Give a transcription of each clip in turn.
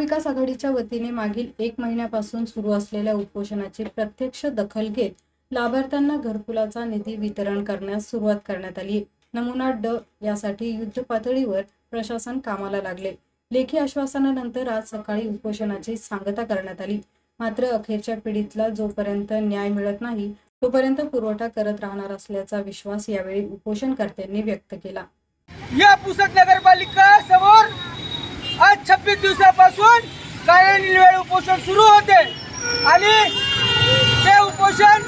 महाविकास आघाडीच्या वतीने मागील एक महिन्यापासून सुरू असलेल्या उपोषणाची प्रत्यक्ष दखल घेत लाभार्थ्यांना घरकुलाचा निधी वितरण करण्यास सुरुवात करण्यात आली. नमुना ड यासाठी युद्ध पातळीवर प्रशासन कामाला लागले. लेखी आश्वासनानंतर आज सकाळी उपोषणाची सांगता करण्यात आली. मात्र अखेरच्या पिढीतला जोपर्यंत न्याय मिळत नाही तोपर्यंत पुरवठा करत राहणार असल्याचा विश्वास यावेळी उपोषणकर्त्यांनी व्यक्त केला. या पुसद नगरपालिका समोर छब्बीस दिवसापासून कार्यान्वयन उपोषण सुरू होते. आणि ते उपोषण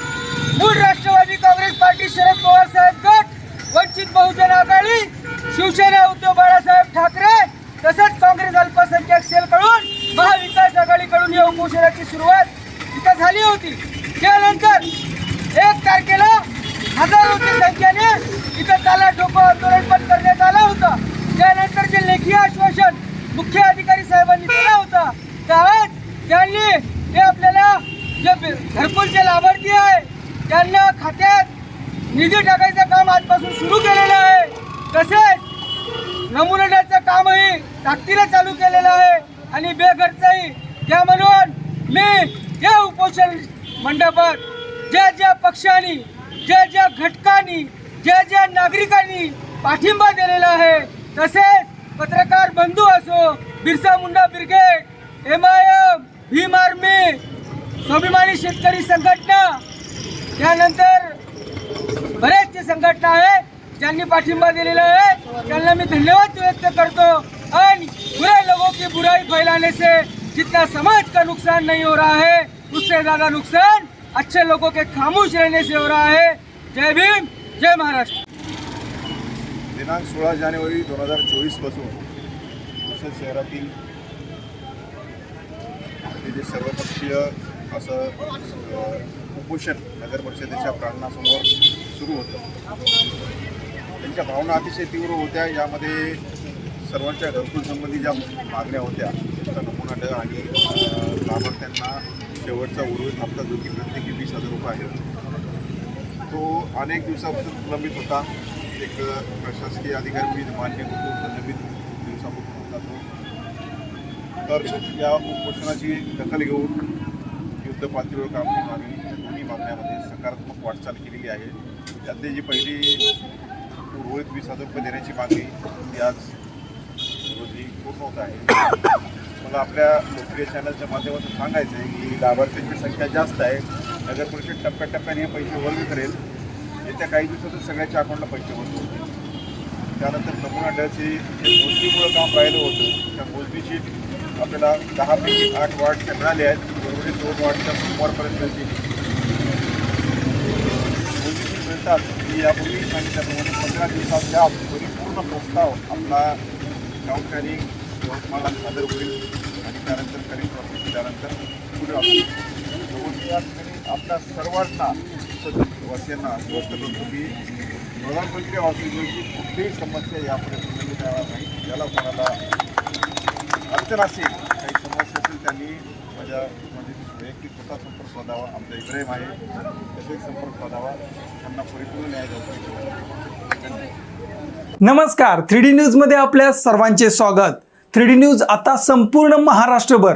मूळ राष्ट्रवादी काँग्रेस पार्टी शरद पवार साहेब गट वंचित बहुजन आघाडी शिवसेना उद्धव बाळासाहेब ठाकरे तसंच काँग्रेस अल्पसंख्याक सेलकडून महाविकास आघाडीकडून या उपोषणाची सुरुवात इथं झाली होती. त्यानंतर एक तारखेला हजारोच्या संख्येने इथं त्याला ठोको आंदोलन पण करण्यात आलं होतं. त्यानंतर जे लेखी आश्वासन मुख्य अधिकारी साहेबांनी दिला होता. तर आज त्यांनी ते आपल्याला जे बे- घरकुलचे लाभार्थी आहे त्यांना खात्यात निधी टाकायचं काम आजपासून सुरू केलेलं आहे. तसेच नमुन्याचं कामही ताकदीला चालू केलेलं आहे आणि बेघरचंही. त्या म्हणून मी या उपोषण मंडपात ज्या ज्या पक्षांनी ज्या ज्या घटकांनी ज्या ज्या नागरिकांनी पाठिंबा दिलेला आहे तसेच पत्रकार बंधू असो Birsa Munda brigade M I M Bhim army Swabhimani Shetkari Sanghatana त्यानंतर बरेचसे संघटना आहेत ज्यांनी पाठिंबा दिलेला आहे. त्यांना मी धन्यवाद व्यक्त करतो. आणि बुरे लोगों की बुराई फैलाने से जितना समाज का नुकसान नहीं हो रहा है उससे ज्यादा नुकसान अच्छे लोगों के खामोश रहने से हो रहा है. जय भीम जय महाराष्ट्र. दिनांक सोळा जानेवारी दोन हजार चोवीसपासून पुसद शहरातील हे जे सर्वपक्षीय असं उपोषण नगर परिषदेच्या प्रांगणासमोर सुरू होतं. त्यांच्या भावना अतिशय तीव्र होत्या. यामध्ये सर्वांच्या घरकुलसंबंधी ज्या मागण्या होत्या त्याचा नमुना आणि लाभार्थ्यांना शेवटचा उर्वरित हप्ता जो की प्रत्येकी वीस हजार रुपये आहे तो अनेक दिवसापासून प्रलंबित होता. एक प्रशासकीय अधिकारी मी मान्य करतो प्रलंबित दिवसापासून होता तो तर या उपोषणाची दखल घेऊन युद्ध पातळीवर काम करून आम्ही दोन्ही मागण्यामध्ये सकारात्मक वाटचाल केलेली आहे. त्यातली जी पहिली उर्वरित वीस हजार रुपये देण्याची मागणी ती आज रोजी पूर्ण होत आहे. मला आपल्या लोकप्रिय चॅनलच्या माध्यमातून सांगायचं आहे की लाभार्थ्यांची संख्या जास्त आहे. नगर परिषद टप्प्याटप्प्याने हे पैसे वर्ग करेल. येत्या काही दिवसातच सगळ्याच्या अकाउंटला पैसे बंद होते त्यानंतर नमुना डचे जे मोजणीमुळं काम राहिलं होतं त्या मोजणीची आपल्याला दहापैकी आठ वार्डच्या मिळाल्या आहेत. उर्वरित दोन वार्डच्या सोमवारपर्यंत मोजणीची मिळतात. मी यापूर्वी सांगितल्याप्रमाणे पंधरा दिवसाच्या परिपूर्ण प्रस्ताव आपला गावठाणी यवतमाळला सादर होईल. आणि त्यानंतर खरीप प्रॉफिट त्यानंतर पुढे आपण आपल्या सर्वांना वासियांना आश्वस्त करतो की प्रधानमंत्री आवास योजनेची कुठलीही समस्या यापुढे संबंधित येणार नाही. ज्याला कोणाला अडचण असेल काही समस्या असेल त्यांनी माझ्या म्हणजे वैयक्तिक स्वतः संपर्क साधावा. आमचा इब्राहिम आहे. त्याचा संपर्क साधावा. त्यांना परिपूर्ण न्याय द्यावा नमस्कार. थ्री डी न्यूजमध्ये आपल्या सर्वांचे स्वागत. थ्री डी न्यूज आता संपूर्ण महाराष्ट्रभर.